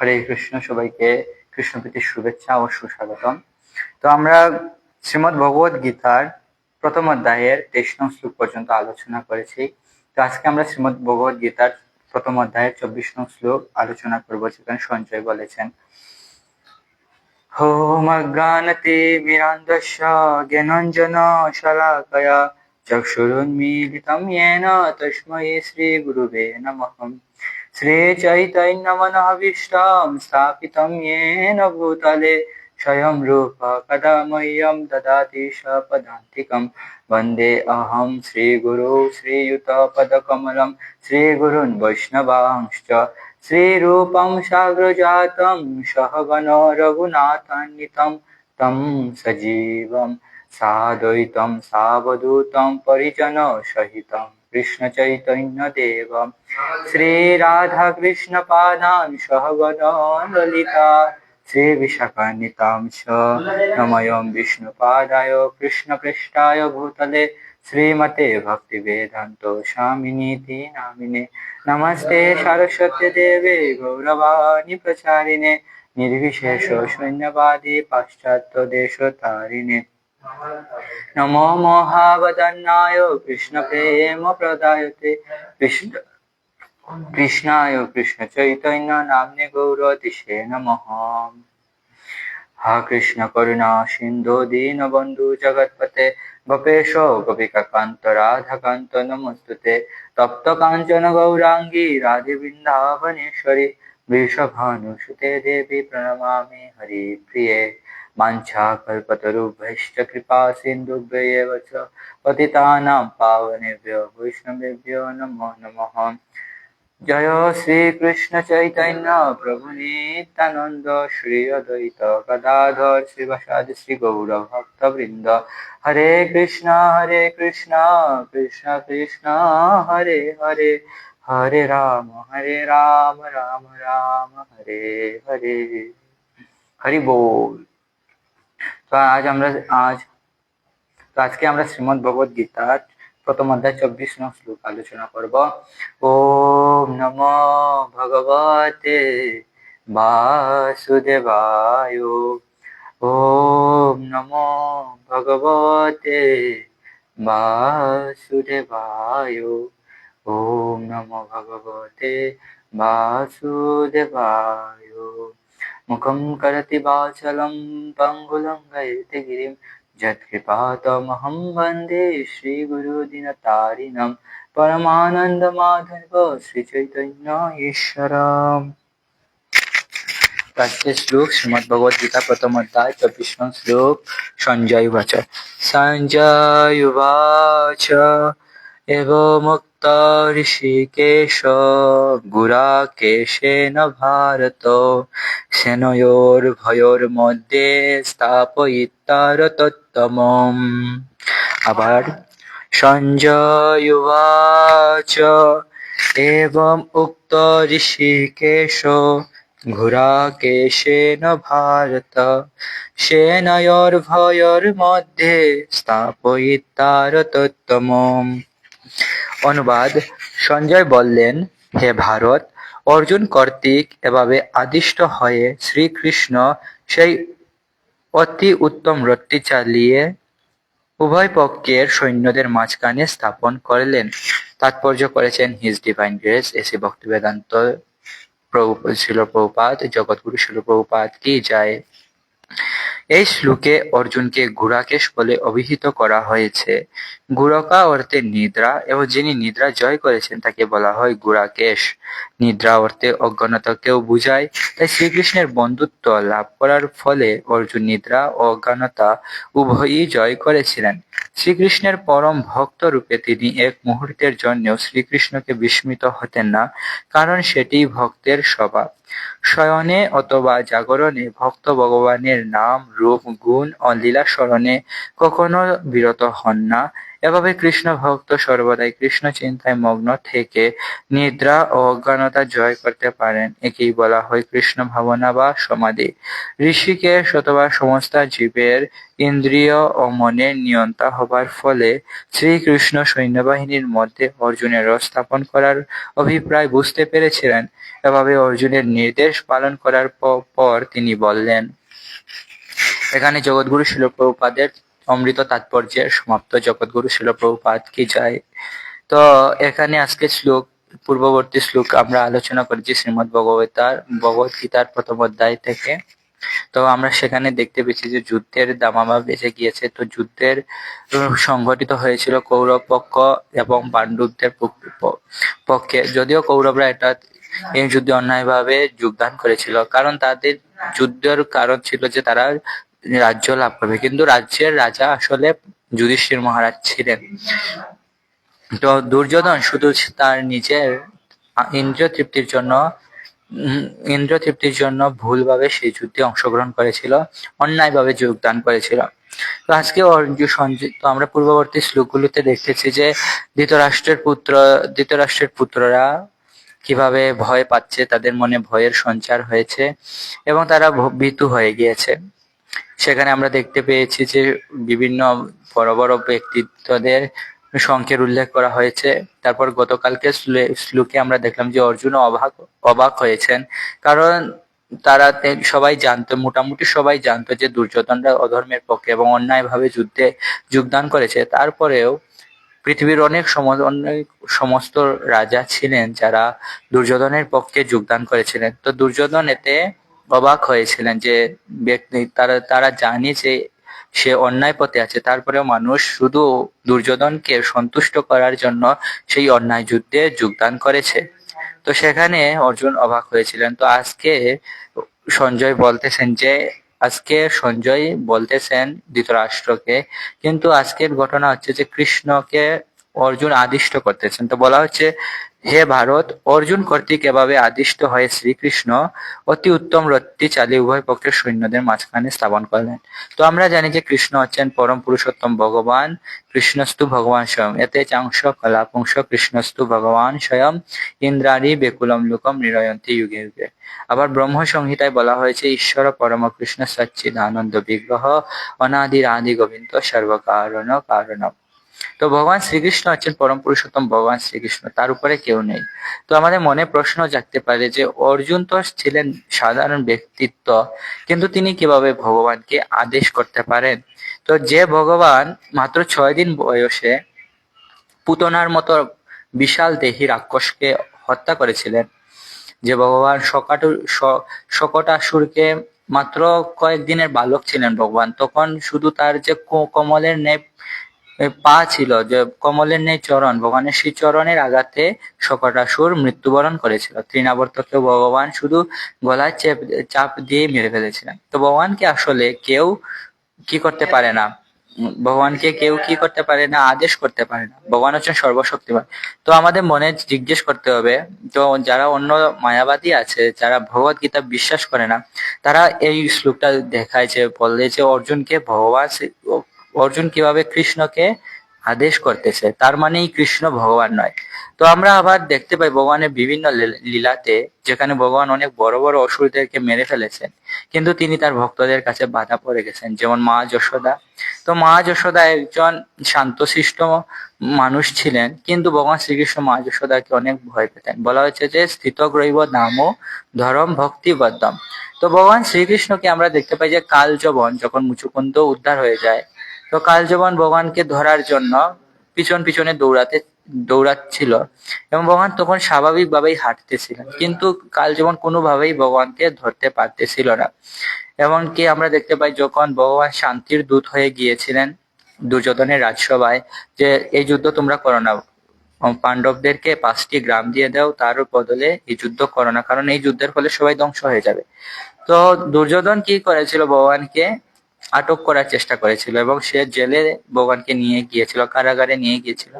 হরে কৃষ্ণ সবাইকে কৃষ্ণ প্রীতির শুভেচ্ছা ও সুস্বাগতম। তো আমরা শ্রীমৎ ভগবত গীতার প্রথম অধ্যায়ের তেইশ নং শ্লোক পর্যন্ত আলোচনা করেছি। তো আজকে আমরা শ্রীমৎ ভগবত গীতার প্রথম অধ্যায়ের চব্বিশ নং শ্লোক আলোচনা করব, যেখানে সঞ্জয় বলেছেন হোমজ্ঞানতে মিরান্দস্য জ্ঞানঞ্জন শলাকয়া চক্ষুরুন্মীলিতম येन তস্মৈ শ্রীগুরুবে নমঃ। श्रीचैतन्यमनःभीष्टं स्थापितं येन भूतले स्वयं रूप कदा मह्यं ददाति स पदान्तिकं वंदे अहं श्रीगुरु श्रीयुतपदकमलं, श्रीगुरून् वैष्णवांश्च, श्रीरूपं साग्रजातं सहगनो रघुनाथान्वितं, तं सजीवं, साद्वैतं, सावधूतं परिजनसहितं कृष्णचैतन्यदेवं श्रीराधाकृष्णपादान् सहगनो ललिता श्रीविशाखान्वितां च नमयं विष्णुपादाय कृष्णपृष्ठाय भूतले श्रीमते भक्तिवेदान्तो स्वामिनीति नामिने नमस्ते सरस्वती देवे गौरवाणि प्रचारिणे निर्विशेष शून्यवादी নমো মহাবদন্নায় কৃষ্ণ প্রেম প্রদায়তে কৃষ্ণ কৃষ্ণায় কৃষ্ণ চৈতন্য নামনে গৌরতিষে নম হা কৃষ্ণ করুণা সিন্ধু দীন বন্ধু জগৎপতে গোপেশ গোপিকা কান্ত রাধা কান্ত নমস্তুতে তপ্ত কাঞ্চন গৌরাঙ্গী রাধে বৃন্দাবনেশ্বরী বৃষভানুসুতে দেবী প্রণমামি হরি প্রিয়ে वाञ्छा कल्पतरुभ्यश्च कृपा सिन्धुभ्येव च पतितानां पावनेभ्यो वैष्णवेभ्यो नमो नमः জয় শ্রীকৃষ্ণ চৈতন্য প্রভু নিত্যানন্দ শ্রী অদ্বৈত গদাধর শ্রীবাসাদি শ্রী গৌর ভক্ত বৃন্দ হরে কৃষ্ণ হরে কৃষ্ণ কৃষ্ণ কৃষ্ণ হরে হরে হরে রাম হরে রাম রাম রাম হরে হরে হরি বল তো আজ আমরা, আজ, তো আজকে আমরা শ্রীমদ ভগবত গীতার প্রথম অধ্যায় চব্বিশ নং শ্লোক আলোচনা করব। ওম নম ভগবতে বাসুদেবায়। ওম নম ভগবতে বাসুদেবায়। ওম নম ভগবতে বাসুদেবায়। মুখম করতি বাচলম পঙ্গুলম গয়তি গিরিম যৎকৃপাতমহম বন্দে শ্রীগুরুদিনতারিণম পরমানন্দমাধব শ্রীচৈতন্য ঈশ্বরম আজকের শ্লোক শ্রীমদ ভগবদ গীতা প্রথম অধ্যায় চব্বিশ নং শ্লোক সঞ্জয় বাচ সঞ্জয় বাচ এব মুক্ত ভারত সেনয়োর মধ্যে স্থাপয়িতার তত্তমম আবার সঞ্জয় উবাচ এবং উক্ত ঋষিকেশ ঘোরাকেশেন ভারত সেনয়োর ভয়র মধ্যে স্থাপয়িতার তত্তমম অনুবাদ সঞ্জয় বললেন, হে ভারত, অর্জুন কর্তৃক এভাবে আদিষ্ট হয়ে শ্রীকৃষ্ণ সেই অতি উত্তম রথটি চালিয়ে উভয় পক্ষের সৈন্যদের মাঝখানে স্থাপন করলেন। তাৎপর্য করেছেন his divine grace AC Bhaktivedanta প্রভু শিল প্রভুপাত জগৎগুরু শিল প্রভুপাত কি যায়। এই শ্লোকে অর্জুনকে গুড়াকেশ বলে অভিহিত করা হয়েছে। গুড়কা অর্থে নিদ্রা এবং যিনি নিদ্রা জয় করেছেন তাকে বলা হয় গুড়াকেশ। নিদ্রা অর্থে অজ্ঞানতাকেও বুঝায়, তাই শ্রীকৃষ্ণের বন্ধুত্ব লাভ করার ফলে অর্জুন নিদ্রা ও অজ্ঞানতা উভয়ই জয় করেছিলেন। শ্রীকৃষ্ণের পরম ভক্ত রূপে তিনি এক মুহূর্তের জন্যও শ্রীকৃষ্ণকে বিস্মিত হতেন না, কারণ সেটি ভক্তের স্বভাব। শয়নে অথবা জাগরণে ভক্ত ভগবানের নাম, রূপ, গুণ ও লীলা স্মরণে কখনো বিরত হন না। এভাবে কৃষ্ণ ভক্ত সর্বদাই কৃষ্ণ চিন্তায় মগ্ন থেকে নিদ্রা ও অজ্ঞানতা জয় করতে পারেন। একেই বলা হয় কৃষ্ণ ভাবনা বা সমাধি। ঋষিকেশ অথবা সমস্ত জীবের ইন্দ্রিয় ও মনের নিয়ন্তা হবার ফলে শ্রীকৃষ্ণ সৈন্যবাহিনীর মধ্যে অর্জুনের স্থাপন করার অভিপ্রায় বুঝতে পেরেছিলেন। এভাবে অর্জুনের নির্দেশ পালন করার পর তিনি বললেন, এখানে জগৎগুরু শিলপ্রভুপাদের অমৃত তাৎপর্যের সমাপ্ত জগৎগুরু শিলপ্রভুপাদ কি যায়? তো এখানে আজকে শ্লোক, পূর্ববর্তী শ্লোক আমরা আলোচনা করেছি শ্রীমদ ভগবতার ভগবত গীতার প্রথম অধ্যায় থেকে। তো আমরা সেখানে দেখতে পেয়েছি যে যুদ্ধের দামামা বেঁচে গিয়েছে। তো যুদ্ধের সংঘটিত হয়েছিল কৌরব পক্ষ এবং পাণ্ডবদের পক্ষে। যদিও কৌরবরা এটা এই যুদ্ধে অন্যায়ভাবে যোগদান করেছিল। কারণ তাদের যুদ্ধের কারণ ছিল যে তারা রাজ্য লাভ করবে। কিন্তু রাজ্যের রাজা আসলে যুধিষ্ঠির মহারাজ ছিলেন। তো দুর্যোধন শুধু তার নিজের ইন্দ্র তৃপ্তির জন্য উম, ইন্দ্রিয় তৃপ্তির জন্য ভুলভাবে সেই যুদ্ধে অংশগ্রহণ করেছিল অন্যায়ভাবে যোগদান করেছিল। তো আজকে তো আমরা পূর্ববর্তী শ্লোকগুলোতে দেখতেছি যে ধৃতরাষ্ট্রের পুত্র ধৃতরাষ্ট্রের পুত্ররা কীভাবে ভয় পাচ্ছে, তাদের মনে ভয়ের সঞ্চার হয়েছে এবং তারা ভীতু হয়ে গিয়েছে। সেখানে আমরা দেখতে পেয়েছি যে বিভিন্ন বড় বড় ব্যক্তিত্বদের সংখ্যের উল্লেখ করা হয়েছে। তারপর গতকালকে শ্লে- শ্লোকে আমরা দেখলাম যে অর্জুন অবাক অবাক হয়েছেন। কারণ তারা সবাই জানতো, মোটামুটি সবাই জানতো যে দুর্যোধনরা অধর্মের পক্ষে এবং অন্যায়ভাবে যুদ্ধে যোগদান করেছে। তারপরেও পৃথিবীর অনেক অনেক সমস্ত রাজা ছিলেন যারা দুর্যোধনের পক্ষে যোগদান করেছিলেন। তো দুর্যোধন এতে অবাক হয়েছিলেন যে ব্যক্তি, তারা তারা জানে যে সে অন্যায় পথে আছে, তারপরেও মানুষ শুধু দুর্যোধনকে সন্তুষ্ট করার জন্য সেই অন্যায় যুদ্ধে যোগদান করেছে। তো সেখানে অর্জুন অবাক হয়েছিলেন। তো আজকে সঞ্জয় বলতেছেন যে আজকে সঞ্জয় বলতেছেন ধৃতরাষ্ট্রকে কিন্তু আজকের ঘটনা হচ্ছে যে কৃষ্ণকে অর্জুন আদিষ্ট করতেছেন। তো বলা হচ্ছে, হে ভারত, অর্জুন কর্তৃক এভাবে আদিষ্ট হয়ে শ্রীকৃষ্ণ অতি উত্তম রথটি চালিয়ে উভয় পক্ষের সৈন্যদের মাঝখানে স্থাপন করলেন। তো আমরা জানি যে কৃষ্ণ হচ্ছেন পরম পুরুষোত্তম ভগবান, কৃষ্ণস্তু ভগবান স্বয়ং। এতে চাংশ, কলাপুংস, কৃষ্ণস্তু ভগবান স্বয়ং, ইন্দ্রাণী, বেকুলম লোকম নিরয়ন্তী যুগে যুগে। আবার ব্রহ্ম সংহিতায় বলা হয়েছে, ঈশ্বর পরম কৃষ্ণ সচ্চিদ আনন্দ বিগ্রহ অনাদির আদি গোবিন্দ সর্বকারণ কারণম। তো ভগবান শ্রীকৃষ্ণ হচ্ছেন পরম পুরুষোত্তম ভগবান শ্রীকৃষ্ণ তার উপরে কেউ নেই। তো আমাদের মনে প্রশ্ন জাগতে পারে যে অর্জুন তো ছিলেন সাধারণ ব্যক্তিত্ব কিন্তু তিনি কীভাবে ভগবানকে আদেশ করতে পারেন? তো যে ভগবান মাত্র ছয় দিন বয়সে পুতনার মতো বিশাল দেহী রাক্ষসকে হত্যা করেছিলেন যে ভগবান শকাটু শকটাসুরকে মাত্র কয়েকদিনের বালক ছিলেন ভগবান তখন শুধু তার যে কমলের এ, পা ছিল যে কমলের নেই চরণ, ভগবানের সেই চরণের আঘাতে শকটাসুর মৃত্যুবরণ করেছিল। তৃণাবর্তকে ভগবান শুধু গলায় চেপ, চাপ দিয়ে মেরে ফেলেছিলেন। তো ভগবানকে আসলে কেউ কি করতে পারে না। ভগবানকে কেউ কি করতে পারে না, আদেশ করতে পারে না। ভগবান হচ্ছেন সর্বশক্তিমান। তো আমাদের মনে জিজ্ঞেস করতে হবে, তো যারা অন্য মায়াবাদী আছে, যারা ভগবত গীতা বিশ্বাস করে না, তারা এই শ্লোকটা দেখায় যে বললে যে অর্জুনকে ভগবান অর্জুন কীভাবে কৃষ্ণকে আদেশ করতেছে, তার মানেই কৃষ্ণ ভগবান নয়। তো আমরা আবার দেখতে পাই ভগবানের বিভিন্ন লীলাতে, যেখানে ভগবান অনেক বড় বড় অসুরদেরকে মেরে ফেলেছেন, কিন্তু তিনি তার ভক্তদের কাছে বাধা পড়ে গেছেন, যেমন মা যশোদা। তো মা যশোদা একজন শান্তশিষ্ট মানুষ ছিলেন, কিন্তু ভগবান শ্রীকৃষ্ণ মা যশোদাকে অনেক ভয় পেতেন। বলা হয়েছে যে, স্থিতগ্রৈব নামও ধরম ভক্তি বদ্ধম তো ভগবান শ্রীকৃষ্ণকে আমরা দেখতে পাই যে, কালযবন, যখন মুচুকুন্দ উদ্ধার হয়ে যায় তো কালযবন ভগবানকে ধরার জন্য পিছন পিছনে দৌড়াতে, দৌড়াচ্ছিল। এবং ভগবান তখন স্বাভাবিকভাবেই হাঁটতেছিলেন। কিন্তু কালযবন কোনোভাবেই ভগবানকে ধরতে পারতেছিল না। এমনকি আমরা দেখতে পাই যখন ভগবান শান্তির দূত হয়ে গিয়েছিলেন দুর্যোধনের রাজসভায় যে, এই যুদ্ধ তোমরা করো না। পাণ্ডবদেরকে পাঁচটি গ্রাম দিয়ে দাও, তার বদলে এই যুদ্ধ করো না। কারণ এই যুদ্ধের ফলে সবাই ধ্বংস হয়ে যাবে। তো দুর্যোধন কি করেছিল ভগবানকে? আটক করার চেষ্টা করেছিল এবং সে জেলে ভগবানকে নিয়ে গিয়েছিল, কারাগারে নিয়ে গিয়েছিল।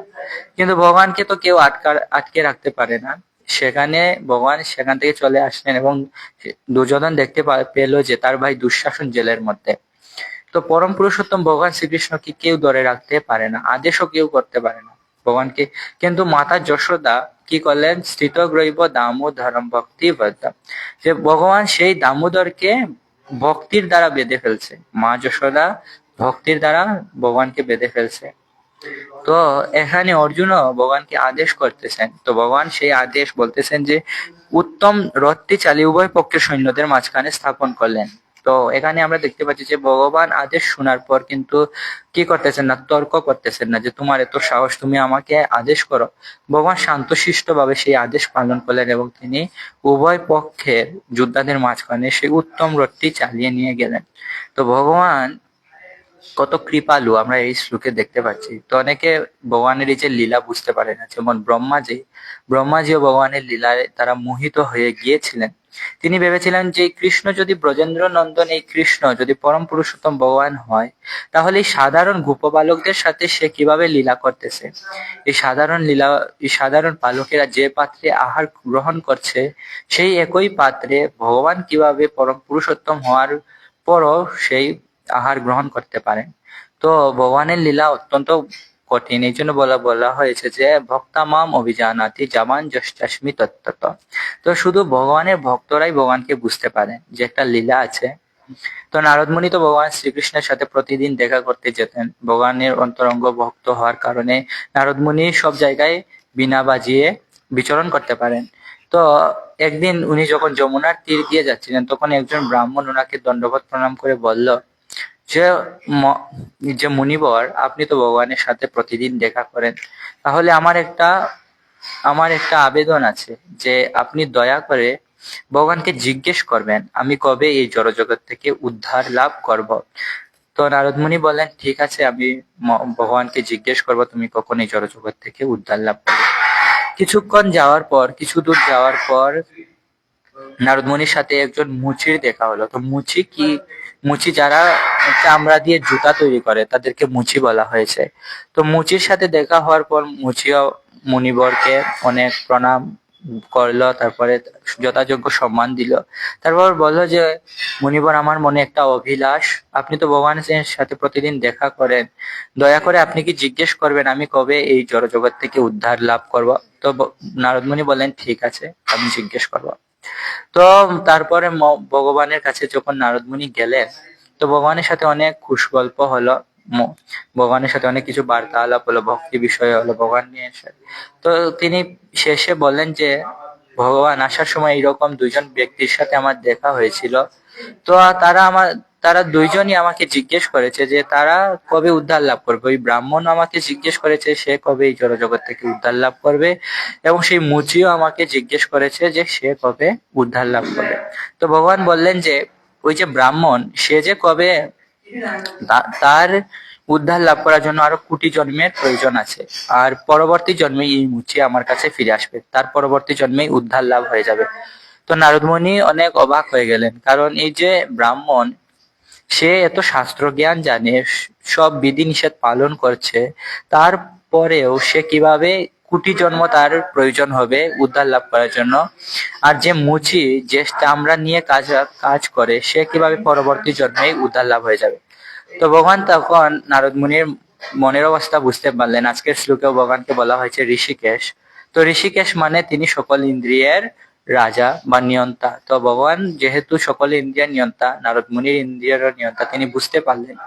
কিন্তু ভগবানকে তো কেউ আটকা, আটকে রাখতে পারে না। সেখানে ভগবান সেখান থেকে চলে আসলেন এবং দুর্যোধন দেখতে পেল যে তার ভাই দুঃশাসন জেলের মধ্যে। তো পরম পুরুষোত্তম ভগবান শ্রীকৃষ্ণকে কেউ ধরে রাখতে পারে না, আদেশও কেউ করতে পারে না ভগবানকে। কিন্তু মাতা যশোদা কি করলেন? স্থিত গ্রৈব দামোদরম ভক্তি যে ভগবান সেই দামোদরকে ভক্তির দ্বারা বেঁধে ফেলছে। মা যশোদা ভক্তির দ্বারা ভগবানকে বেঁধে ফেলছে। তো এখানে অর্জুনও ভগবানকে আদেশ করতেছেন। তো ভগবান সেই আদেশ বলতেছেন যে, উত্তম রথটি চালিয়ে উভয় পক্ষের সৈন্যদের মাঝখানে স্থাপন করলেন। তো এখানে আমরা দেখতে পাচ্ছি যে ভগবান আদেশ শোনার পর কিন্তু কি করতেছেন না, তর্ক করতেছেন না যে তোমার এত সাহস, তুমি আমাকে আদেশ করো। ভগবান শান্তশিষ্ট ভাবে সেই আদেশ পালন করলেন এবং তিনি উভয় পক্ষের যোদ্ধাদের মাঝখানে সেই উত্তম রথটি চালিয়ে নিয়ে গেলেন। তো ভগবান কত কৃপালু আমরা এই শ্লোকে দেখতে পাচ্ছি। তো অনেকে ভগবানের এই যে লীলা বুঝতে পারে না, যেমন ব্রহ্মাজি। ব্রহ্মাজিও ভগবানের লীলায় তারা মোহিত হয়ে গিয়েছিলেন। তিনি ভেবেছিলেন যে কৃষ্ণ যদি ব্রজেন্দ্র নন্দন এই কৃষ্ণ যদি পরম পুরুষোত্তম ভগবান হয়, তাহলে এই সাধারণ গোপবালকদের সাথে সে কীভাবে লীলা করতেছে? এই সাধারণ লীলা, এই সাধারণ বালকেরা যে পাত্রে আহার গ্রহণ করছে, সেই একই পাত্রে ভগবান কীভাবে পরম পুরুষোত্তম হওয়ার পরও সেই আহার গ্রহণ করতে পারেন। তো ভগবানের লীলা অত্যন্ত কঠিন। এই জন্য বলা বলা হয়েছে যে, ভক্তামাম অভিজানাতি জামান যশ্চাস্মি তত্ত্বত। তো শুধু ভগবানের ভক্তরাই ভগবানকে বুঝতে পারে যে একটা লীলা আছে। তো নারদমণি তো ভগবান শ্রীকৃষ্ণের সাথে প্রতিদিন দেখা করতে যেতেন। ভগবানের অন্তরঙ্গ ভক্ত হওয়ার কারণে নারদমণি সব জায়গায় বিনা বাজিয়ে বিচরণ করতে পারেন। তো একদিন উনি যখন যমুনার তীর দিয়ে যাচ্ছিলেন, তখন একজন ব্রাহ্মণ ওনাকে দণ্ডবোধ প্রণাম করে বলল যে যে মুনিবর, আপনি তো ভগবানের সাথে প্রতিদিন দেখা করেন। তাহলে আমার একটা আমার একটা আবেদন আছে যে আপনি দয়া করে ভগবানকে জিজ্ঞেস করবেন, আমি কবে এই জড়জগৎ থেকে উদ্ধার লাভ করব? তো নারদমুনি বলেন ঠিক আছে, আমি ভগবানকে জিজ্ঞেস করব, তুমি কখন এই জড়জগৎ থেকে উদ্ধার লাভ করবে? কিছুক্ষণ যাওয়ার পর, কিছু দূর যাওয়ার পর নারদমণির সাথে একজন মুচির দেখা হলো। তো মুচি কি মুচি যারা চামড়া দিয়ে জুতা তৈরি করে, তাদেরকে মুচি বলা হয়েছে। তো মুচির সাথে দেখা হওয়ার পর মুচিও মুনিবরকে অনেক প্রণাম করল, তারপরে যথাযোগ্য সম্মান দিল। তারপর বলল যে, মুনিবর, আমার মনে একটা অভিলাষ। আপনি তো ভগবানের সাথে প্রতিদিন দেখা করেন। দয়া করে আপনি কি জিজ্ঞেস করবেন আমি কবে এই জড়জগৎ থেকে উদ্ধার লাভ করব? তো নারদমণি বলেন ঠিক আছে, আমি জিজ্ঞেস করব। তো তারপরে ভগবানের কাছে যখন নারদমুনি গেলেন, তো ভগবানের সাথে অনেক খুশ গল্প হলো ভগবানের সাথে অনেক কিছু বার্তালাপ হলো, ভক্তি বিষয় হলো, ভগবান নিয়ে তো তিনি শেষে বললেন যে, ভগবান আসার সময় এরকম দুজন ব্যক্তির সাথে আমার দেখা হয়েছিল। তো তারা আমার তারা দুইজনই আমাকে জিজ্ঞেস করেছে যে তারা কবে উদ্ধার লাভ করবে। ওই ব্রাহ্মণ আমাকে জিজ্ঞেস করেছে, সে কবে এই জড়জগৎ থেকে উদ্ধার লাভ করবে? এবং সেই মুচিও আমাকে জিজ্ঞেস করেছে যে, সে কবে উদ্ধার লাভ করবে? তো ভগবান বললেন যে, ওই যে ব্রাহ্মণ, সে যে কবে তার উদ্ধার লাভ করার জন্য আরও কোটি জন্মের প্রয়োজন আছে। আর পরবর্তী জন্মে এই মুচি আমার কাছে ফিরে আসবে। তার পরবর্তী জন্মেই উদ্ধার লাভ হয়ে যাবে। তো নারদমণি অনেক অবাক হয়ে গেলেন। কারণ এই যে ব্রাহ্মণ সে এত শাস্ত্র জ্ঞান জানে, সব বিধি নিষেধ পালন করছে, তারপরেও সে কীভাবে কোটি জন্ম তার প্রয়োজন হবে, উদ্ধার লাভ করার জন্য। আর যে মুচি, যে চামড়া নিয়ে কাজ কাজ করে, সে কীভাবে পরবর্তী জন্মে উদ্ধার লাভ হয়ে যাবে? তো ভগবান তখন নারদ মুনির মনের অবস্থা বুঝতে পারলেন। আজকের শ্লোকেও ভগবানকে বলা হয়েছে ঋষিকেশ। তো ঋষিকেশ মানে তিনি সকল ইন্দ্রিয়ের রাজা বা নিয়ন্তা। তো ভগবান যেহেতু সকল ইন্দ্রিয়ের নিয়ন্তা নারদ মুনির ইন্দ্রিয়ের নিয়ন্তা, তিনি বুঝতে পারলেন।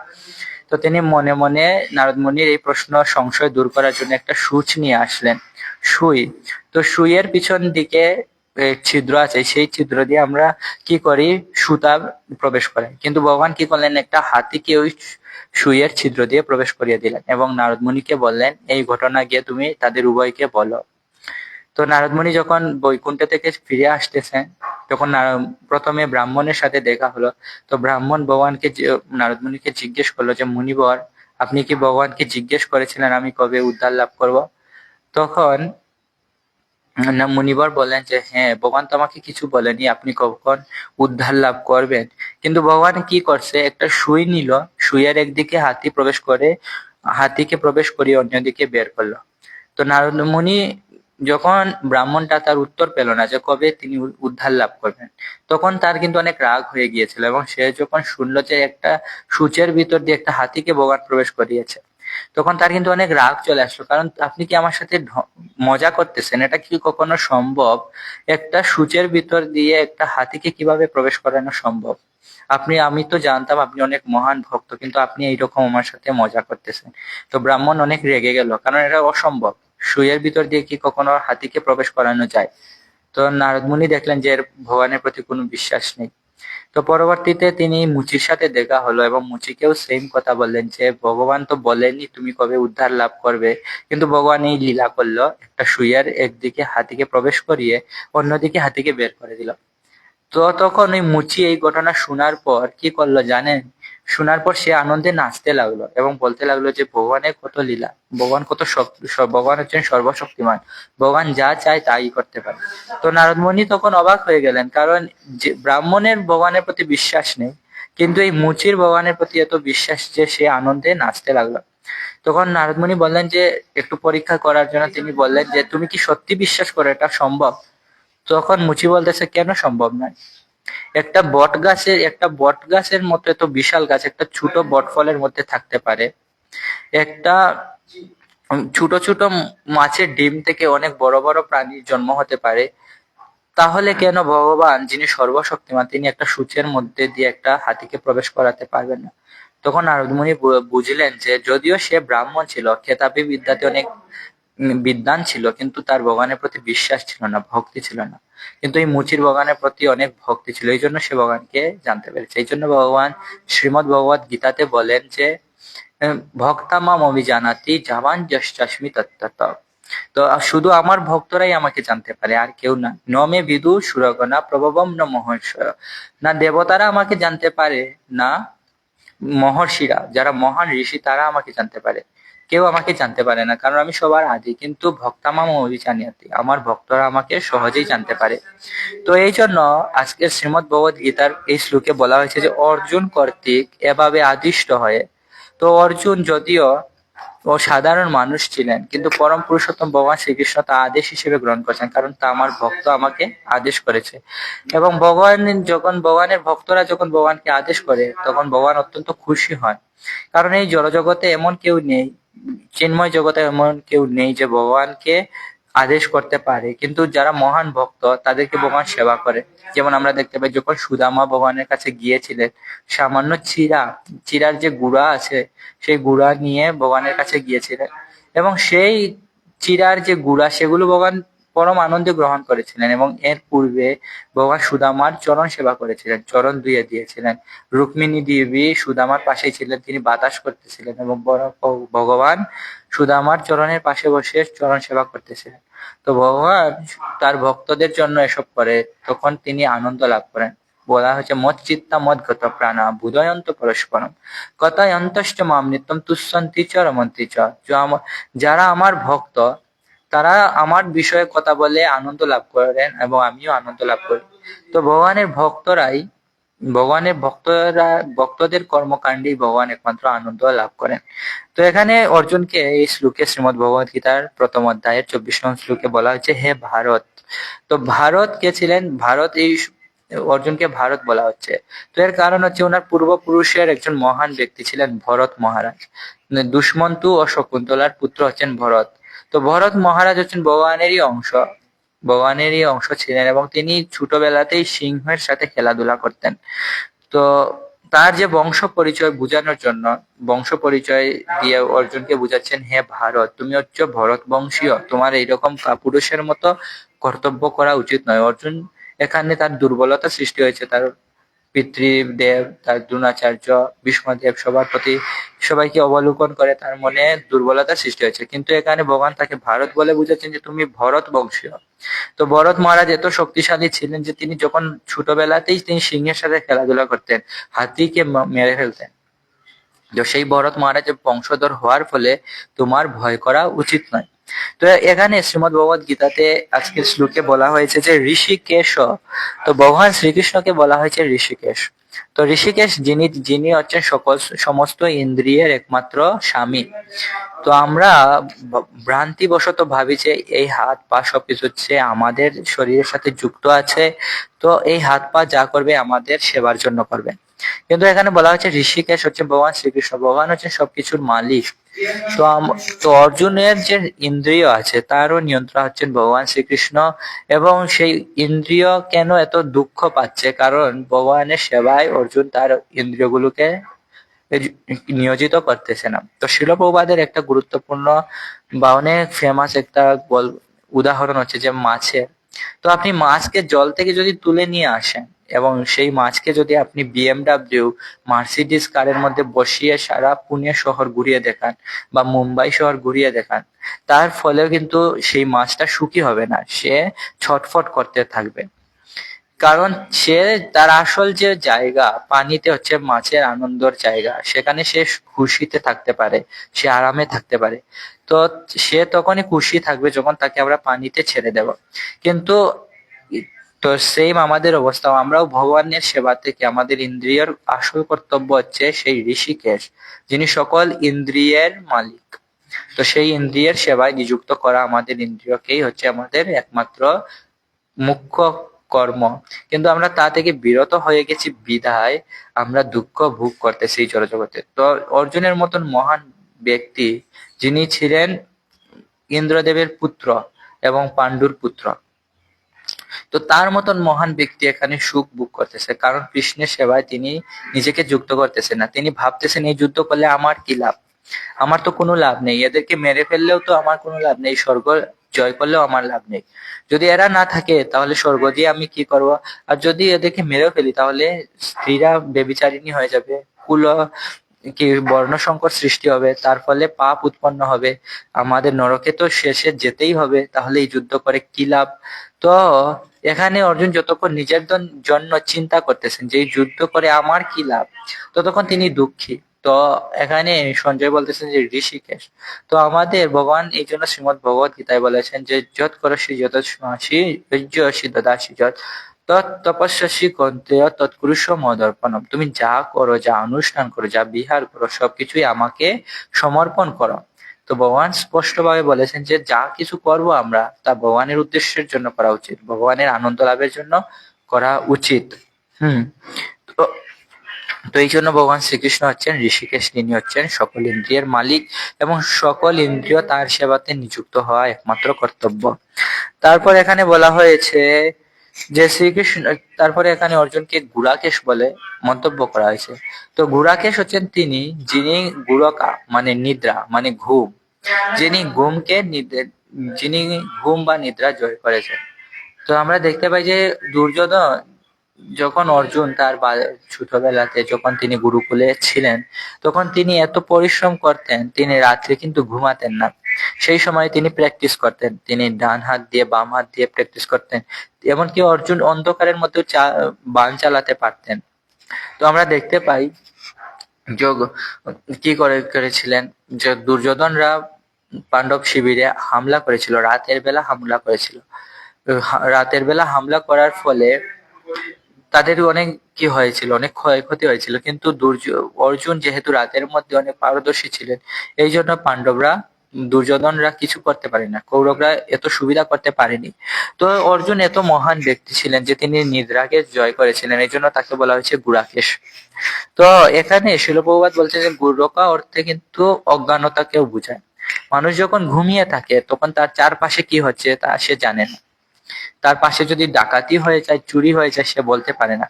তো তিনি মনে মনে নারদ মুনির এই প্রশ্ন সংশয় দূর করার জন্য একটা সুচ নিয়ে আসলেন। সুই। তো সুইয়ের পিছন দিকে ছিদ্র আছে, সেই ছিদ্র দিয়ে আমরা কি করি? সুতা প্রবেশ করে কিন্তু ভগবান কি করলেন? একটা হাতিকে ওই সুইয়ের ছিদ্র দিয়ে প্রবেশ করিয়ে দিলেন এবং নারদ মুনিকে বললেন, এই ঘটনা গিয়ে তুমি তাদের উভয়কে বলো। তো নারদমণি যখন বৈকুণ্ঠ থেকে ফিরে আসতেছেন তখন প্রথমে ব্রাহ্মণের সাথে দেখা হলো। তো ব্রাহ্মণ ভগবানকে নারদমণিকে জিজ্ঞেস করল যে, মুনিবর, আপনি কি ভগবানকে জিজ্ঞেস করেছিলেন আমি কবে উদ্ধার লাভ করব? তখন না, মুনিবর বলেন যে হ্যাঁ ভগবান তো আমাকে কিছু বলেনি, আপনি কখন উদ্ধার লাভ করবেন? কিন্তু ভগবান কি করছে, একটা সুই নিল, সুইয়ের একদিকে হাতি প্রবেশ করে, হাতিকে প্রবেশ করিয়ে অন্যদিকে বের করল। তো নারদ মুনি যখন ব্রাহ্মণটা তার উত্তর পেল না যে কবে তিনি উদ্ধার লাভ করবেন, তখন তার কিন্তু অনেক রাগ হয়ে গিয়েছিল এবং সে যখন শুনলো যে একটা সূচের ভিতর দিয়ে একটা হাতিকে ভগবান প্রবেশ করিয়েছে, তখন তার কিন্তু অনেক রাগ চলে আসলো। কারণ আপনি কি আমার সাথে মজা করতেছেন? এটা কি কখনো সম্ভব? একটা সূচের ভিতর দিয়ে একটা হাতিকে কীভাবে প্রবেশ করানো সম্ভব? আপনি, আমি তো জানতাম আপনি অনেক মহান ভক্ত, কিন্তু আপনি এইরকম আমার সাথে মজা করতেছেন। তো ব্রাহ্মণ অনেক রেগে গেল, কারণ এটা অসম্ভব। সুয়ের ভিতর দিয়ে কি কখনো হাতিকে প্রবেশ করানো যায়? তো নারদ মুনি দেখলেন যে এর ভগবানের প্রতি কোনো বিশ্বাস নেই। তো পরবর্তীতে তিনি মুচির সাথে দেখা হলো এবং মুচিকেও সেম কথা বললেন যে, ভগবান তো বলেনি তুমি কবে উদ্ধার লাভ করবে। কিন্তু ভগবান এই লীলা করল, একটা সুইয়ার একদিকে হাতিকে প্রবেশ করিয়ে অন্যদিকে হাতিকে বের করে দিল। তো তখন ওই মুচি এই ঘটনা শোনার পর কি করল জানেন? শোনার পর সে আনন্দে নাচতে লাগল এবং বলতে লাগল যে, ভগবানের কত লীলা, ভগবান কত ভগবান হচ্ছেন সর্বশক্তিমান, ভগবান যা চায় তাই করতে পারে। তো নারদমণি তখন অবাক হয়ে গেলেন, কারণ যে, ব্রাহ্মণের ভগবানের প্রতি বিশ্বাস নেই, কিন্তু এই মুচির ভগবানের প্রতি এত বিশ্বাস যে, সে আনন্দে নাচতে লাগল। তখন নারদমণি বললেন যে, একটু পরীক্ষা করার জন্য তিনি বললেন যে, তুমি কি সত্যি বিশ্বাস করো এটা সম্ভব? তখন মুচি বলতেছে, কেন সম্ভব নয়? একটা বট গাছের একটা বট গাছের মতো এত বিশাল গাছ একটা ছোট বট ফলের মধ্যে থাকতে পারে। একটা ছোট ছোট মাছের ডিম থেকে অনেক বড় বড় প্রাণীর জন্ম হতে পারে। তাহলে কেন ভগবান যিনি সর্বশক্তিমান তিনি একটা সূচের মধ্যে দিয়ে একটা হাতিকে প্রবেশ করাতে পারবেন না? তখন নারদমুনি বুঝলেন যে যদিও সে ব্রাহ্মণ ছিল খেতাবি বিদ্যাতে অনেক উম, বিদ্বান ছিল কিন্তু তার ভগবানের প্রতি বিশ্বাস ছিল না ভক্তি ছিল না। কিন্তু এই মুচির ভগবানের প্রতি অনেক ভক্তি ছিল এই জন্য সে ভগবানকে জানতে পেরেছে। এই জন্য ভগবান শ্রীমদ ভগবত গীতাতে বলেন যে আহ, ভক্তামাম অভিজানাতি জাবান যশ্চাস্মি তত্ত্বত তো শুধু আমার ভক্তরাই আমাকে জানতে পারে আর কেউ না। নমে বিদু সুরগণা প্রভবম ন মহেশ্বর না দেবতারা আমাকে জানতে পারে না মহর্ষিরা যারা মহান ঋষি তারা আমাকে জানতে পারে। কেউ আমাকে জানতে পারে না, কারণ আমি সবার আদি। কিন্তু ভক্তামা ভক্তামাম অভিজানিয়াতি আমার ভক্তরা আমাকে সহজেই জানতে পারে। তো এই জন্য আজকের শ্রীমদ ভগবত গীতার এই শ্লোকে বলা হয়েছে যে, অর্জুন কর্তৃক এভাবে আদিষ্ট হয়ে। তো অর্জুন যদিও ও সাধারণ মানুষ ছিলেন, কিন্তু পরম পুরুষোত্তম ভগবান শ্রীকৃষ্ণ তা আদেশ হিসেবে গ্রহণ করেছেন, কারণ তা আমার ভক্ত আমাকে আদেশ করেছে। এবং ভগবান যখন, ভগবানের ভক্তরা যখন ভগবানকে আদেশ করে, তখন ভগবান অত্যন্ত খুশি হন। কারণ এই জড়জগতে এমন কেউ নেই চিন্ময় জগতে এমন কেউ নেই যে ভগবানকে আদেশ করতে পারে। কিন্তু যারা মহান ভক্ত, তাদেরকে ভগবান সেবা করে। যেমন আমরা দেখতে পাই, যখন সুদামা ভগবানের কাছে গিয়েছিলেন, সামান্য চিরা, চিরার যে গুড়া আছে, সেই গুড়া নিয়ে ভগবানের কাছে গিয়েছিলেন। এবং সেই চিরার যে গুড়া, সেগুলো ভগবান পরম আনন্দে গ্রহণ করেছিলেন এবং এর পূর্বে ভগবান সুদামার চরণ সেবা করেছিলেন, চরণ ধুয়ে দিয়েছিলেন। রুক্মিণী দেবী সুদামার পাশেই ছিলেন, তিনি বাতাস করতেছিলেন এবং ভগবান সুদামার চরণের পাশে বসে চরণ সেবা করতেছিলেন। তো ভগবান তার ভক্তদের জন্য এসব করে, তখন তিনি আনন্দ লাভ করেন। বলা হয়েছে মদ চিত্তা মদ গত প্রাণা বুদয়ন্ত পরস্পরম। কথায়ন্তষ্ট মাম নিত্যম তুষ্যন্তি চ রমন্তি চ। যারা আমার ভক্ত তারা আমার বিষয়ে কথা বলে আনন্দ লাভ করেন এবং আমিও আনন্দ লাভ করি। তো ভগবানের ভক্তরাই, ভগবানের ভক্তরা, ভক্তদের কর্মকাণ্ডে ভগবান একমাত্র আনন্দ লাভ করেন। তো এখানে অর্জুনকে এই শ্লোকে, শ্রীমদ ভগবত গীতার প্রথম অধ্যায়ের চব্বিশ নং শ্লোকে বলা হয়েছে, হে ভারত। তো ভারত কে ছিলেন? ভারত এই অর্জুনকে ভারত বলা হচ্ছে। তো এর কারণ হচ্ছে ওনার পূর্বপুরুষের একজন মহান ব্যক্তি ছিলেন ভরত মহারাজ। দুষ্মন্তু ও শকুন্তলার পুত্র হচ্ছেন ভরত। তো ভরত মহারাজ হচ্ছেন ভগবানেরই অংশ। ভগবানেরই অংশ ছিলেন এবং তিনি ছোটবেলাতেই সিংহের সাথে খেলাধুলা করতেন। তো তার যে বংশ পরিচয় বোঝানোর জন্য, বংশ পরিচয় দিয়ে অর্জুনকে বুঝাচ্ছেন, হে ভারত, তুমি হচ্ছে ভরত বংশীয় তোমার এইরকম পুরুষের মতো কর্তব্য করা উচিত নয়। অর্জুন এখানে তার দুর্বলতা সৃষ্টি হয়েছে, তার পিতৃদেব, তার দ্রোণাচার্য, ভীষ্মদেব সবার প্রতি সবাইকে অবলোকন করে তার মনে দুর্বলতা সৃষ্টি হয়েছে। কিন্তু এখানে ভগবান তাকে ভারত বলে বুঝেছেন যে তুমি ভরত বংশীয়। তো ভরত মহারাজ এত শক্তিশালী ছিলেন যে তিনি যখন ছোটবেলাতেই তিনি সিংহের সাথে খেলাধুলা করতেন, হাতিকে মেরে ফেলতেন। তো সেই ভরত মহারাজের বংশধর হওয়ার ফলে তোমার ভয় করা উচিত নয়। তো এখানে শ্রীমদ ভগবত গীতাতে আজকের শ্লোকে বলা হয়েছে যে ঋষিকেশ, তো ভগবান শ্রীকৃষ্ণকে বলা হয়েছে ঋষিকেশ। তো ঋষিকেশ যিনি যিনি হচ্ছেন সকল, সমস্ত ইন্দ্রিয়ের একমাত্র স্বামী। তো আমরা ভ্রান্তিবশত ভাবি যে এই হাত পা সবকিছু হচ্ছে আমাদের শরীরের সাথে যুক্ত আছে, তো এই হাত পা যা করবে আমাদের সেবার জন্য করবে। কিন্তু এখানে বলা হচ্ছে ঋষিকেশ হচ্ছে ভগবান শ্রীকৃষ্ণ। ভগবান হচ্ছে সবকিছুর মালিক। তো তো অর্জুনের যে ইন্দ্রিয় আছে, তারও নিয়ন্ত্রণ হচ্ছেন ভগবান শ্রীকৃষ্ণ এবং সেই ইন্দ্রিয় কেন এত দুঃখ পাচ্ছে? কারণ ভগবানের সেবায় অর্জুন তার ইন্দ্রিয়গুলোকে নিয়োজিত করতেছে না। তো শিলপ্রবাদের একটা গুরুত্বপূর্ণ বা অনেক ফেমাস একটা উদাহরণ হচ্ছে যে মাছের তো আপনি মাছকে জল থেকে যদি তুলে নিয়ে আসেন এবং সেই মাছকে যদি আপনি বিএমডাব্লিউ মার্সিডিস কারের মধ্যে বসিয়ে সারা পুনে শহর ঘুরিয়ে দেখান বা মুম্বাই শহর ঘুরিয়ে দেখান, তার ফলেও কিন্তু সেই মাছটা সুখী হবে না। সে ছটফট করতে থাকবে। কারণ সে তার আসল যে জায়গা, পানিতে হচ্ছে মাছের আনন্দর জায়গা, সেখানে সে খুশিতে থাকতে পারে, সে আরামে থাকতে পারে। তো সে তখনই খুশি থাকবে যখন তাকে আমরা পানিতে ছেড়ে দেব। কিন্তু তো সেম আমাদের অবস্থা। আমরাও ভগবানের সেবা থেকে আমাদের ইন্দ্রিয়র আসল কর্তব্য হচ্ছে সেই ঋষিকেশ, যিনি সকল ইন্দ্রিয়ের মালিক। তো সেই ইন্দ্রিয়ের সেবায় নিযুক্ত করা আমাদের ইন্দ্রিয়কেই হচ্ছে আমাদের একমাত্র মুখ্য কর্ম। কিন্তু আমরা তা থেকে বিরত হয়ে গেছি বিধায় আমরা দুঃখ ভোগ করতেছি এই জড়জগতে। তো অর্জুনের মতন মহান ব্যক্তি যিনি ছিলেন ইন্দ্রদেবের পুত্র এবং পাণ্ডুর পুত্র। তো তার মতন মহান ব্যক্তি এখানে সুখ বুক করতেছে, কারণ কৃষ্ণের সেবায় তিনি নিজেকে যুক্ত করতেছেন না। তিনি ভাবতেছেন, এই যুদ্ধ করলে আমার কি লাভ? আমার তো কোনো লাভ নেই। এদেরকে মেরে ফেললেও তো আমার কোনো লাভ নেই। স্বর্গ জয় করলেও আমার লাভ নেই। যদি এরা না থাকে, তাহলে স্বর্গ দিয়ে আমি কি করব? আর যদি এদেরকে মেরেও ফেলি, তাহলে স্ত্রীরা বেবিচারিণী হয়ে যাবে। কুল কি বর্ণ সংকট সৃষ্টি হবে, তার ফলে পাপ উৎপন্ন হবে। আমাদের নরকে তো শেষে যেতেই হবে, তাহলে এই যুদ্ধ করে কি লাভ? তো এখানে অর্জুন যতক্ষণ নিজের জন্য চিন্তা করতেছেন যে যুদ্ধ করে আমার কি লাভ? ততক্ষণ তিনি দুঃখী। তো এখানে সঞ্জয় বলতেছেন যে ঋষিকেশ। তো আমাদের ভগবান এই জন্য শ্রীমদ ভগবত গীতায় বলেছেন যে যত করসি যত যজ্ঞসি দদাসি যত তৎ তপস্যাসি কন্তেয় তৎকুরুষ মদর্পণম। তুমি যা করো, যা অনুষ্ঠান করো, যা বিহার করো, সবকিছুই আমাকে সমর্পণ করো। তো ভগবান স্পষ্টভাবে বলেছেন যে, যা কিছু করব আমরা, তা ভগবানের উদ্দেশ্যের জন্য করা উচিত, ভগবানের আনন্দ লাভের জন্য করা উচিত। হুম। তো তো এই জন্য ভগবান শ্রীকৃষ্ণ হচ্ছেন, ঋষিকেশ তিনি হচ্ছেন, সকল ইন্দ্রিয়ের মালিক এবং সকল ইন্দ্রিয় তার সেবাতে নিযুক্ত হওয়া একমাত্র কর্তব্য। তারপর এখানে বলা হয়েছে যে শ্রীকৃষ্ণ, তারপরে এখানে অর্জুনকে গুড়াকেশ বলে মন্তব্য করা হয়েছে। তো গুড়াকেশ হচ্ছেন তিনি, যিনি গুড়কা মানে নিদ্রা মানে ঘুম। যিনি ঘুমকে যিনি ঘুম বা নিদ্রা জয় করেছেন। তো আমরা দেখতে পাই যে দুর্যোধন যখন অর্জুন তার ছোটবেলাতে যখন তিনি গুরুকুলে ছিলেন, তখন তিনি এত পরিশ্রম করতেন, তিনি রাত্রে কিন্তু ঘুমাতেন না। সেই সময় তিনি প্র্যাকটিস করতেন, তিনি ডান হাত দিয়ে বাম হাত দিয়ে প্র্যাকটিস করতেন, এমনকি অর্জুন অন্ধকারের মধ্যে বান চালাতে পারতেন। তো আমরা দেখতে পাই, যোগ কি করে করেছিলেন? যে দুর্যোধনরা পাণ্ডব শিবিরে হামলা করেছিল, রাতের বেলা হামলা করেছিল। রাতের বেলা হামলা করার ফলে তাদের অনেক কি হয়েছিল, অনেক ক্ষয়ক্ষতি হয়েছিল। কিন্তু অর্জুন যেহেতু রাতের মধ্যে অনেক পারদর্শী ছিলেন, এই জন্য পাণ্ডবরা, দুর্যোধনরা কিছু করতে পারে না। কৌরবরা এত সুবিধা করতে পারেনি। তো অর্জুন এত মহান ব্যক্তি ছিলেন যে তিনি নিদ্রাকে জয় করেছিলেন, এই জন্য তাকে বলা হয়েছে গুড়াকেশ। তো এখানে শিলপ্রবাদ বলছে যে গুরকা অর্থে কিন্তু অজ্ঞানতাকেও বোঝায়। মানুষ যখন ঘুমিয়ে থাকে, তখন তার চারপাশে কি হচ্ছে তা সে জানে না। তার পাশে যদি ডাকাতি হয়ে যায়, চুরি হয়ে যায়, সে বলতে পারে না।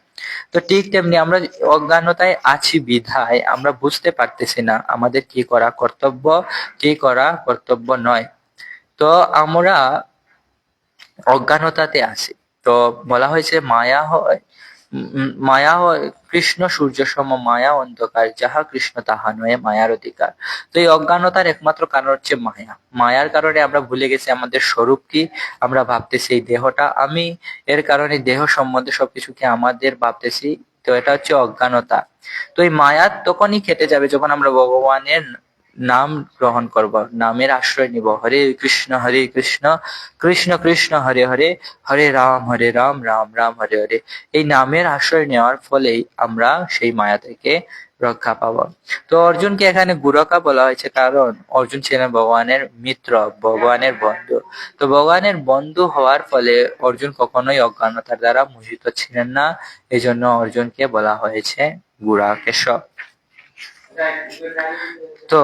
তো ঠিক তেমনি আমরা অজ্ঞানতায় আছি বিধায়, আমরা বুঝতে পারতেছি না আমাদের কি করা কর্তব্য, কি করা কর্তব্য নয়। তো আমরা অজ্ঞানতাতে আছি। তো বলা হয়েছে, মায়া হয় মায়া কৃষ্ণ সূর্য সম মায়া অন্ধকার, যাহা কৃষ্ণ তাহা নয় মায়ার অধিকার। তো এই অজ্ঞানতার একমাত্র কারণ হচ্ছে মায়া। মায়ার কারণে আমরা ভুলে গেছি আমাদের স্বরূপ কি, আমরা ভাবতেছি এই দেহটা। আমি এর কারণে দেহ সম্বন্ধে সবকিছুকে আমাদের ভাবতেছি? তো এটা হচ্ছে অজ্ঞানতা। তো এই মায়া তখনই কেটে যাবে যখন আমরা ভগবানের নাম গ্রহণ করব, নামের আশ্রয় নিব। হরে কৃষ্ণ হরে কৃষ্ণ কৃষ্ণ কৃষ্ণ, হরে হরে হরে রাম হরে রাম রাম রাম, হরে হরে। এই নামের আশ্রয় নেওয়ার ফলেই আমরা সেই মায়া থেকে রক্ষা পাবো। তো অর্জুনকে এখানে গুরকা বলা হয়েছে, কারণ অর্জুন ছিলেন ভগবানের মিত্র, ভগবানের বন্ধু। তো ভগবানের বন্ধু হওয়ার ফলে অর্জুন কখনোই অজ্ঞানতার দ্বারা মোহিত ছিলেন না। এই জন্য অর্জুনকে বলা হয়েছে গুড়াকেশ তো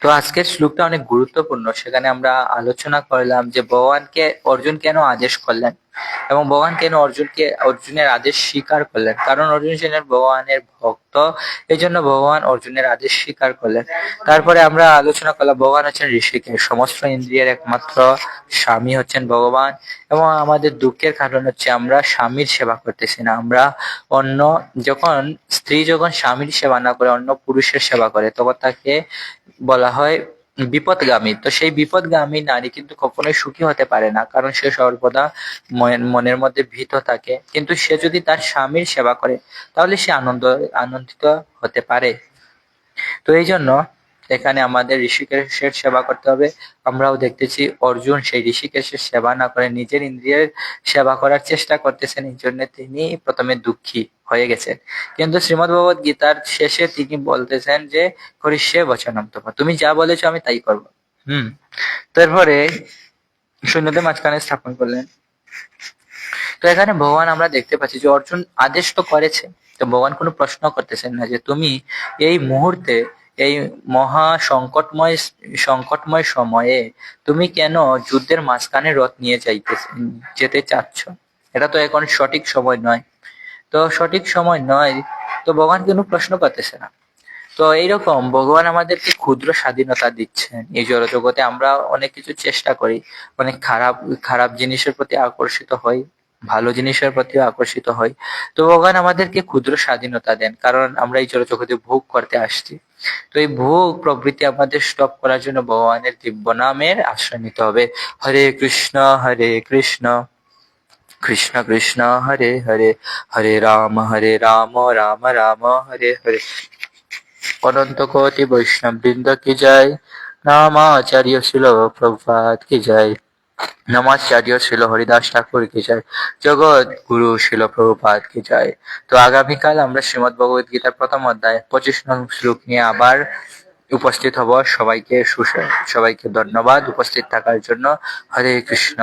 তো আজকের শ্লোকটা অনেক গুরুত্বপূর্ণ। সেখানে আমরা আলোচনা করলাম যে ভগবানকে অর্জুন কেন আদেশ করলেন। এবং ভগবান কেন অর্জুনকে, অর্জুনের আদেশ স্বীকার করলেন? কারণ অর্জুন ছিলেন ভগবানের ভক্ত এই জন্য ভগবান অর্জুনের আদেশ স্বীকার করলেন। তারপরে আমরা আলোচনা করলাম, ভগবান হচ্ছেন ঋষিকে সমস্ত ইন্দ্রিয়ের একমাত্র স্বামী হচ্ছেন ভগবান এবং আমাদের দুঃখের কারণ হচ্ছে আমরা স্বামীর সেবা করতেছি না। আমরা অন্য যখন, স্ত্রী যখন স্বামীর সেবা না করে, অন্য পুরুষের সেবা করে, তখন তাকে বলা হয় বিপদগামী। তো সেই বিপদগামী নারী কিন্তু কখনোই সুখী হতে পারে না, কারণ সে সর্বদা মন- মনের মধ্যে ভীত থাকে। কিন্তু সে যদি তার স্বামীর সেবা করে, তাহলে সে আনন্দ আনন্দিত হতে পারে। তো এই জন্য এখানে আমাদের ঋষিকেশের সেবা করতে হবে। আমরাও দেখতেছি অর্জুন সেই ঋষিকেশের সেবা না করে নিজের ইন্দ্রিয়ের সেবা করার চেষ্টা করতেছেন, এই জন্য তিনি প্রথমে দুঃখী হয়ে গেছেন। কিন্তু শ্রীমদ ভগবত গীতার শেষে তিনি বলতেছেন যে, করিষ্যে বচনম তোমা তুমি যা বলেছ আমি তাই করব। হুম। তারপরে সৈন্যদের মাঝখানে স্থাপন করলেন। তো এখানে ভগবান আমরা দেখতে পাচ্ছি যে অর্জুন আদেশ তো করেছে। তো ভগবান কোনো প্রশ্ন করতেছেন না যে, তুমি এই মুহূর্তে এই মহা সংকটময় সংকটময় সময়ে তুমি কেন যুদ্ধের মাঝখানে রথ নিয়ে যাইতে যেতে চাচ্ছ? এটা তো এখন সঠিক সময় নয়। তো সঠিক সময় নয়, তো ভগবান কোনো প্রশ্ন করতেছে না। তো এইরকম ভগবান আমাদেরকে ক্ষুদ্র স্বাধীনতা দিচ্ছেন এই জড়জগতে। আমরা অনেক কিছু চেষ্টা করি, অনেক খারাপ খারাপ জিনিসের প্রতি আকর্ষিত হই। ভালো জিনিসের প্রতিও আকর্ষিত হই। তো ভগবান আমাদেরকে ক্ষুদ্র স্বাধীনতা দেন, কারণ আমরা এই জড়জগতে ভোগ করতে আসছি। তো এই ভোগ প্রবৃত্তি আমাদের স্টপ করার জন্য ভগবানের দিব্য নামের আশ্রয় নিতে হবে। হরে কৃষ্ণ হরে কৃষ্ণ কৃষ্ণ কৃষ্ণ, হরে হরে হরে রাম হরে রাম রাম রাম, হরে হরে। অনন্ত কোটি বৈষ্ণব বৃন্দ কি যায় নামাচার্য ছিল প্রভাত কি যায় নমাচার্য ছিল হরিদাস ঠাকুর কি যায় জগৎ গুরু ছিল প্রভুপাত কি যায় তো আগামীকাল আমরা শ্রীমদ ভগবত গীতার প্রথম অধ্যায় পঁচিশ নং শ্লোক নিয়ে আবার উপস্থিত হব। সবাইকে সবাইকে ধন্যবাদ উপস্থিত থাকার জন্য। হরে কৃষ্ণ।